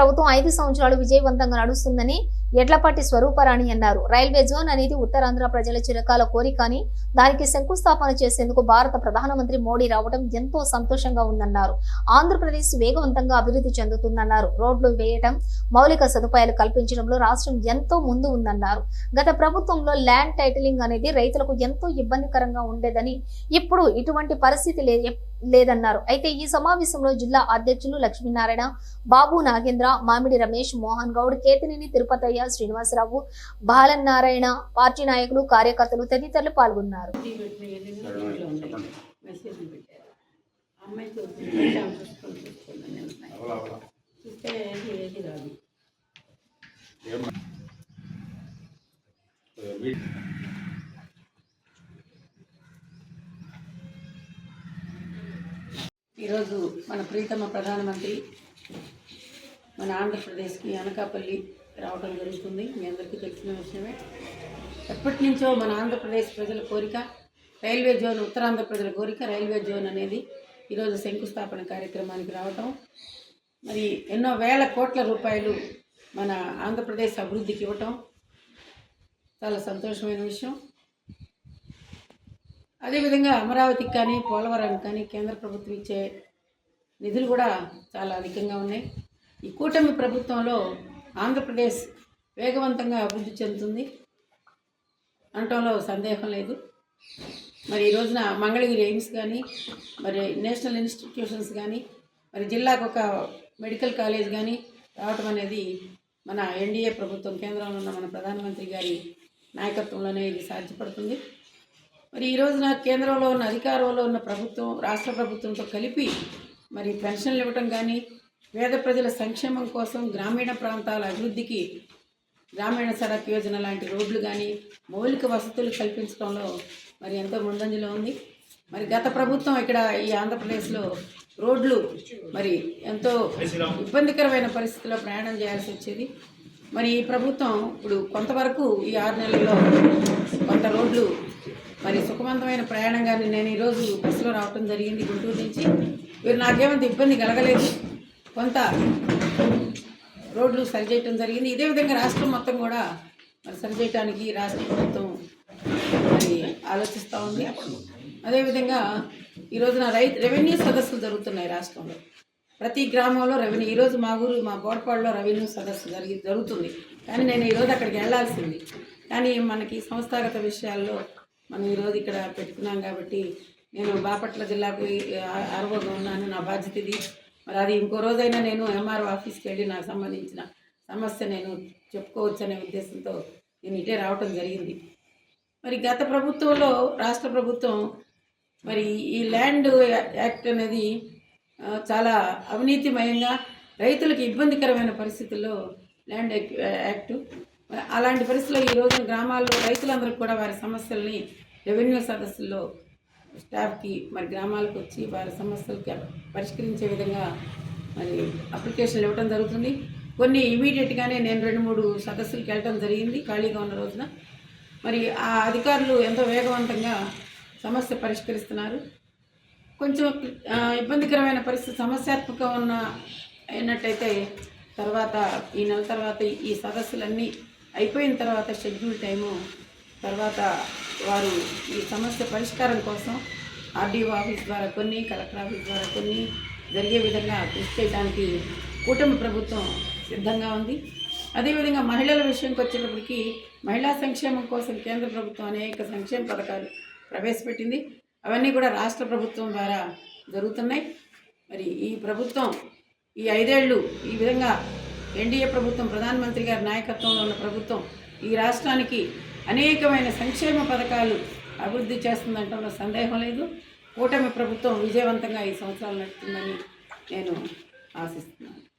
ప్రభుత్వం ఐదు సంవత్సరాలు విజయవంతంగా నడుస్తుందని ఎడ్లపాటి స్వరూపరాణి అన్నారు. రైల్వే జోన్ అనేది ఉత్తరాంధ్ర ప్రజల చిరకాల కోరిక అని దానికి శంకుస్థాపన చేసేందుకు భారత ప్రధానమంత్రి మోడీ రావడం ఎంతో సంతోషంగా ఉందన్నారు. ఆంధ్రప్రదేశ్ వేగవంతంగా అభివృద్ధి చెందుతుందన్నారు. రోడ్లు వేయటం మౌలిక సదుపాయాలు కల్పించడంలో రాష్ట్రం ఎంతో ముందు ఉందన్నారు. గత ప్రభుత్వంలో ల్యాండ్ టైటిలింగ్ అనేది రైతులకు ఎంతో ఇబ్బందికరంగా ఉండేదని ఇప్పుడు ఇటువంటి పరిస్థితి లే- లేదన్నారు. అయితే ఈ సమావేశంలో జిల్లా అధ్యక్షులు లక్ష్మీనారాయణ బాబు నాగేంద్ర మామిడి రమేష్ మోహన్ గౌడ్ కేతినేని తిరుపతయ్య శ్రీనివాసరావు బాలనారాయణ పార్టీ నాయకులు కార్యకర్తలు తదితరులు పాల్గొన్నారు. చూస్తే ఏది రాదు ఇంట్లో ఉన్నాయి మెసేజ్లు పెట్టారు అమ్మాయి చూస్తుంది చూసుకొని చూసుకుందని ఉన్నాయి చూస్తే ఏది ఏది రాదు ఈరోజు మన ప్రీతమ ప్రధానమంత్రి మన ఆంధ్రప్రదేశ్కి అనకాపల్లి రావడం జరుగుతుంది. మీ అందరికీ తెలిసిన విషయమే. ఎప్పటి నుంచో మన ఆంధ్రప్రదేశ్ ప్రజల కోరిక రైల్వే జోన్ ఉత్తరాంధ్ర ప్రజల కోరిక రైల్వే జోన్ అనేది ఈరోజు శంకుస్థాపన కార్యక్రమానికి రావటం. మరి ఎన్నో వేల కోట్ల రూపాయలు మన ఆంధ్రప్రదేశ్ అభివృద్ధికి ఇవ్వటం చాలా సంతోషమైన విషయం. అదేవిధంగా అమరావతికి కానీ పోలవరానికి కానీ కేంద్ర ప్రభుత్వం ఇచ్చే నిధులు కూడా చాలా అధికంగా ఉన్నాయి. ఈ కూటమి ప్రభుత్వంలో ఆంధ్రప్రదేశ్ వేగవంతంగా అభివృద్ధి చెందుతుంది. అనటంలో సందేహం లేదు. మరి ఈ రోజున మంగళగిరి ఎయిమ్స్ కానీ మరి నేషనల్ ఇన్స్టిట్యూషన్స్ కానీ మరి జిల్లాకు ఒక మెడికల్ కాలేజ్ కానీ రావటం అనేది మన ఎన్డీఏ ప్రభుత్వం కేంద్రంలో ఉన్న మన ప్రధానమంత్రి గారి నాయకత్వంలోనే ఇది సాధ్యపడుతుంది. మరి ఈ రోజున కేంద్రంలో ఉన్న అధికారంలో ఉన్న ప్రభుత్వం రాష్ట్ర ప్రభుత్వంతో కలిపి మరి పెన్షన్లు ఇవ్వటం కానీ పేద ప్రజల సంక్షేమం కోసం గ్రామీణ ప్రాంతాల అభివృద్ధికి గ్రామీణ సడక్ యోజన లాంటి రోడ్లు కానీ మౌలిక వసతులు కల్పించడంలో మరి ఎంతో ముందంజలో ఉంది. మరి గత ప్రభుత్వం ఇక్కడ ఈ ఆంధ్రప్రదేశ్లో రోడ్లు మరి ఎంతో ఇబ్బందికరమైన పరిస్థితుల్లో ప్రయాణం చేయాల్సి వచ్చేది. మరి ఈ ప్రభుత్వం ఇప్పుడు కొంతవరకు ఈ ఆరు నెలల్లో కొంత రోడ్లు మరి సుఖవంతమైన ప్రయాణంగానే నేను ఈరోజు బస్సులో రావటం జరిగింది గుంటూరు నుంచి. మీరు నాకేమంత ఇబ్బంది కలగలేదు. కొంత రోడ్లు సరిచేయటం జరిగింది. ఇదే విధంగా రాష్ట్రం మొత్తం కూడా మరి సరిచేయటానికి రాష్ట్ర ప్రభుత్వం మరి ఆలోచిస్తూ ఉంది. అదేవిధంగా ఈరోజు నా రై రెవెన్యూ సదస్సులు జరుగుతున్నాయి రాష్ట్రంలో. ప్రతి గ్రామంలో రెవెన్యూ ఈరోజు మా ఊరు మా గోడపాడులో రెవెన్యూ సదస్సు జరిగి జరుగుతుంది. కానీ నేను ఈరోజు అక్కడికి వెళ్ళాల్సింది. కానీ మనకి సంస్థాగత విషయాల్లో మనం ఈరోజు ఇక్కడ పెట్టుకున్నాం కాబట్టి నేను బాపట్ల జిల్లాకు అరవగా ఉన్నాను నా బాధ్యత ఇది. మరి అది ఇంకో రోజైనా నేను ఎంఆర్ఓ ఆఫీస్కి వెళ్ళి నాకు సంబంధించిన సమస్య నేను చెప్పుకోవచ్చు అనే ఉద్దేశంతో నేను ఇటే రావటం జరిగింది. మరి గత ప్రభుత్వంలో రాష్ట్ర ప్రభుత్వం మరి ఈ ల్యాండ్ యాక్ట్ అనేది చాలా అవినీతిమయంగా రైతులకు ఇబ్బందికరమైన పరిస్థితుల్లో ల్యాండ్ యాక్ట్ అలాంటి పరిస్థితుల్లో ఈ రోజున గ్రామాల్లో రైతులందరికీ కూడా వారి సమస్యల్ని రెవెన్యూ సదస్సుల్లో స్టాఫ్కి మరి గ్రామాలకు వచ్చి వారి సమస్యలకి పరిష్కరించే విధంగా మరి అప్లికేషన్లు ఇవ్వడం జరుగుతుంది. కొన్ని ఇమీడియట్గానే నేను రెండు మూడు సదస్సులకు వెళ్ళటం జరిగింది ఖాళీగా ఉన్న రోజున. మరి ఆ అధికారులు ఎంతో వేగవంతంగా సమస్య పరిష్కరిస్తున్నారు. కొంచెం ఇబ్బందికరమైన పరిస్థితి సమస్యాత్మకంగా ఉన్న అయినట్టయితే తర్వాత ఈ నెల తర్వాత ఈ సదస్సులన్నీ అయిపోయిన తర్వాత షెడ్యూల్ టైము తర్వాత వారు ఈ సమస్య పరిష్కారం కోసం ఆర్డీఓ ఆఫీస్ ద్వారా కొన్ని కలెక్టర్ ఆఫీస్ ద్వారా కొన్ని జరిగే విధంగా కృషి చేయడానికి కూటమి ప్రభుత్వం సిద్ధంగా ఉంది. అదేవిధంగా మహిళల విషయంకి వచ్చేటప్పటికి మహిళా సంక్షేమం కోసం కేంద్ర ప్రభుత్వం అనేక సంక్షేమ పథకాలు ప్రవేశపెట్టింది. అవన్నీ కూడా రాష్ట్ర ప్రభుత్వం ద్వారా జరుగుతున్నాయి. మరి ఈ ప్రభుత్వం ఈ ఐదేళ్ళు ఈ విధంగా ఎన్డీఏ ప్రభుత్వం ప్రధానమంత్రి గారి నాయకత్వంలో ఉన్న ప్రభుత్వం ఈ రాష్ట్రానికి అనేకమైన సంక్షేమ పథకాలు అభివృద్ధి చేస్తుందంటే సందేహం లేదు. కూటమి ప్రభుత్వం విజయవంతంగా ఈ సంవత్సరాలు నడుతుందని నేను ఆశిస్తున్నాను.